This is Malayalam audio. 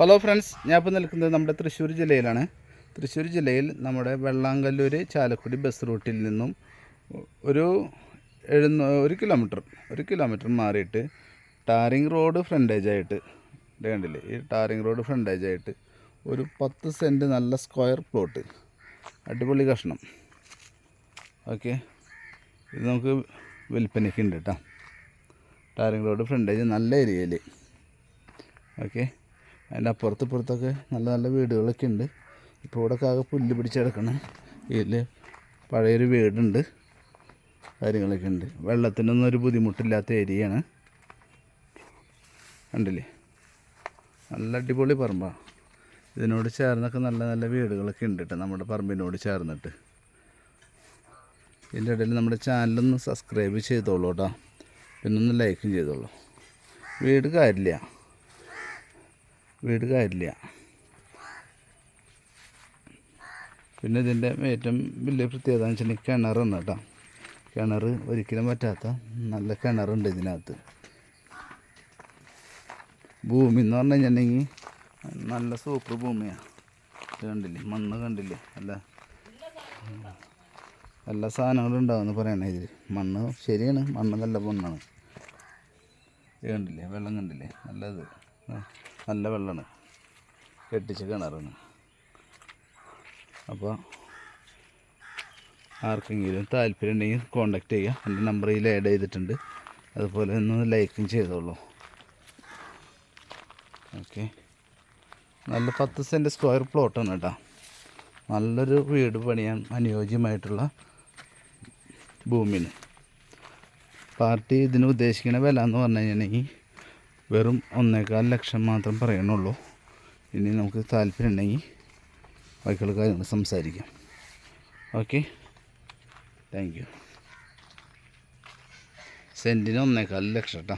ഹലോ ഫ്രണ്ട്സ് ഞാൻ ഇപ്പോൾ നിൽക്കുന്നത് നമ്മുടെ തൃശ്ശൂർ ജില്ലയിലാണ്. തൃശ്ശൂർ ജില്ലയിൽ നമ്മുടെ വെള്ളാങ്കല്ലൂർ ചാലക്കുടി ബസ് റൂട്ടിൽ നിന്നും ഒരു എഴുന്ന ഒരു കിലോമീറ്റർ ഒരു കിലോമീറ്റർ മാറിയിട്ട് ടാറിങ് റോഡ് ഫ്രണ്ടേജ് ആയിട്ട് ഇത് കണ്ടില്ലേ? ഈ ടാറിങ് റോഡ് ഫ്രണ്ടേജ് ആയിട്ട് ഒരു പത്ത് സെന്റ് നല്ല സ്ക്വയർ പ്ലോട്ട് അടിപൊളി കഷ്ണം. ഓക്കെ ഇത് നമുക്ക് വിൽപ്പനയ്ക്ക് ഉണ്ട് കേട്ടോ. ടാറിങ് റോഡ് ഫ്രണ്ടേജ് നല്ല ഏരിയയിൽ ഓക്കെ അതിന്റെ അപ്പുറത്ത് ഇപ്പുറത്തൊക്കെ നല്ല നല്ല വീടുകളൊക്കെ ഉണ്ട്. ഇപ്പോൾ ഇവിടെ ആകെ പുല്ല് പിടിച്ച് കിടക്കണം. ഇതിൽ പഴയൊരു വീടുണ്ട്. കാര്യങ്ങളൊക്കെ ഉണ്ട്. വെള്ളത്തിനൊന്നും ഒരു ബുദ്ധിമുട്ടില്ലാത്ത ഏരിയയാണ്. കണ്ടില്ലേ? നല്ല അടിപൊളി പറമ്പാണ് ഇതിനോട് ചേർന്നൊക്കെ നല്ല നല്ല വീടുകളൊക്കെ ഉണ്ട് കേട്ടോ നമ്മുടെ പറമ്പിനോട് ചേർന്നിട്ട്. ഇതിന്റെ ഇടയിൽ നമ്മുടെ ചാനലൊന്ന് സബ്സ്ക്രൈബ് ചെയ്തോളൂ കേട്ടോ. പിന്നെ ഒന്ന് ലൈക്കും ചെയ്തോളൂ. വീട് കാര്യമില്ല. വീട് കാര്യമില്ല. പിന്നെ ഇതിന്റെ ഏറ്റവും വലിയ പ്രത്യേകത എന്ന് വെച്ചിട്ടുണ്ടെങ്കിൽ കിണറാണ് കേട്ടോ. കിണർ ഒരിക്കലും പറ്റാത്ത നല്ല കിണറുണ്ട് ഇതിനകത്ത്. ഭൂമി എന്ന് പറഞ്ഞു കഴിഞ്ഞിട്ടുണ്ടെങ്കിൽ നല്ല സൂപ്പർ ഭൂമിയാണ് കണ്ടില്ലേ? മണ്ണ് കണ്ടില്ലേ? നല്ല എല്ലാ സാധനങ്ങളും ഉണ്ടാവുമെന്ന് പറയണേ ഇതിൽ. മണ്ണ് ശരിയാണ്. മണ്ണ് നല്ല മണ്ണാണ്. ഇത് കണ്ടില്ലേ? വെള്ളം കണ്ടില്ലേ? നല്ലത് നല്ല വെള്ളമാണ്. കെട്ടിച്ച് കിണറാണ്. അപ്പോൾ ആർക്കെങ്കിലും താല്പര്യം ഉണ്ടെങ്കിൽ കോണ്ടാക്ട് ചെയ്യുക. എന്റെ നമ്പറിൽ ആഡ് ചെയ്തിട്ടുണ്ട്. അതുപോലെ ഒന്ന് ലൈക്കും ചെയ്തോളൂ. ഓക്കെ നല്ല പത്ത് സെന്റ് സ്ക്വയർ പ്ലോട്ടാണ് കേട്ടോ. നല്ലൊരു വീട് പണിയാൻ അനുയോജ്യമായിട്ടുള്ള ഭൂമിന് പാർട്ടി ഇതിന് ഉദ്ദേശിക്കുന്ന വില എന്ന് പറഞ്ഞു കഴിഞ്ഞിട്ടുണ്ടെങ്കിൽ വെറും ഒന്നേകാൽ ലക്ഷം മാത്രം പറയണുള്ളൂ. ഇനി നമുക്ക് താല്പര്യം ഉണ്ടെങ്കിൽ ബാക്കിയുള്ള കാര്യങ്ങൾ സംസാരിക്കാം. ഓക്കെ? Thank you. സെന്റിന് ഒന്നേകാൽ ലക്ഷം കേട്ടോ.